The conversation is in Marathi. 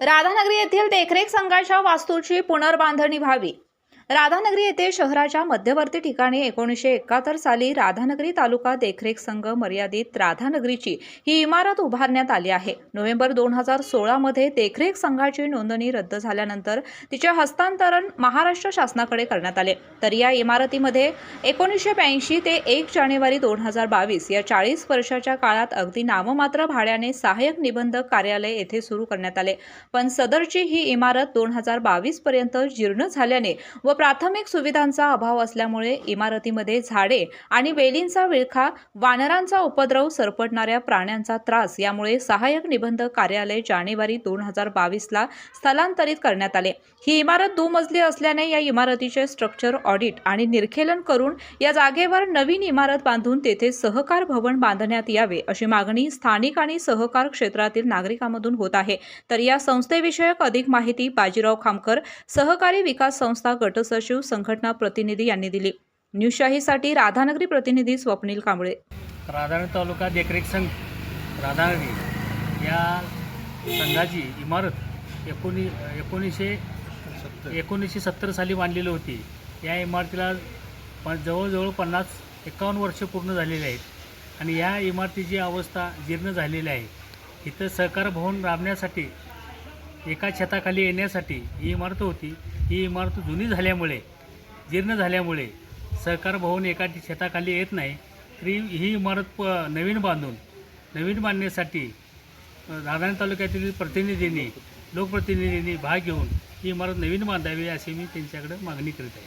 राधानगरी येथील देखरेख संघाच्या वास्तूची पुनर्बांधणी व्हावी. राधानगरी येथे शहराच्या मध्यवर्ती ठिकाणी एकोणीसशे एकाहत्तर साली राधानगरी तालुका देखरेख संघ मर्यादित राधानगरीची ही इमारत उभारण्यात आली आहे. नोव्हेंबर दोन हजार सोळामध्ये देखरेख संघाची नोंदणी रद्द झाल्यानंतर तिचे हस्तांतरण महाराष्ट्र शासनाकडे करण्यात आले. तर या इमारतीमध्ये एकोणीसशे ब्याऐंशी ते एक जानेवारी दोन हजार बावीस या चाळीस वर्षाच्या काळात अगदी नाममात्र भाड्याने सहाय्यक निबंधक कार्यालय येथे सुरू करण्यात आले. पण सदरची ही इमारत दोन हजार बावीसपर्यंत जीर्ण झाल्याने व प्राथमिक सुविधांचा अभाव असल्यामुळे इमारतीमध्ये झाडे आणि वेलींचा विळखा वानरांचा उपद्रव सरपटणाऱ्या प्राण्यांचा त्रास यामुळे सहाय्यक निबंधक कार्यालय जानेवारी दोन हजार बावीसला स्थलांतरित करण्यात आले. ही इमारत दुमजली असल्याने या इमारतीचे स्ट्रक्चर ऑडिट आणि निर्खेलन करून या जागेवर नवीन इमारत बांधून तेथे सहकार भवन बांधण्यात यावे अशी मागणी स्थानिक आणि सहकार क्षेत्रातील नागरिकांमधून होत आहे. तर या संस्थेविषयक अधिक माहिती बाजीराव खामकर सहकारी विकास संस्था गट सचिव संघटना प्रतिनिधी यांनी दिली. न्यूशाहीसाठी राधानगरी प्रतिनिधी स्वप्नील कांबळे. राधानगरी तालुका देखरेख संघ राधानगरी या संघाची इमारत एकोणी एकोणीसशे एकोणीसशे सत्तर साली बांधलेली होती. या इमारतीला जवळजवळ पन्नास एकावन्न वर्ष पूर्ण झालेली आहेत आणि या इमारतीची अवस्था जीर्ण झालेली आहे. इथं सहकार भवन राबण्यासाठी एका छताखाली येण्यासाठी ही इमारत होती. ही इमारत जुनी झाल्यामुळे जीर्ण झाल्यामुळे सहकार भवन एका छताखाली येत नाही. तरी ही इमारत प नवीन बांधून नवीन बांधण्यासाठी अ, तालुक्यातील प्रतिनिधींनी लोकप्रतिनिधींनी भाग घेऊन ही इमारत नवीन बांधावी अशी मी त्यांच्याकडे मागणी करीत आहे.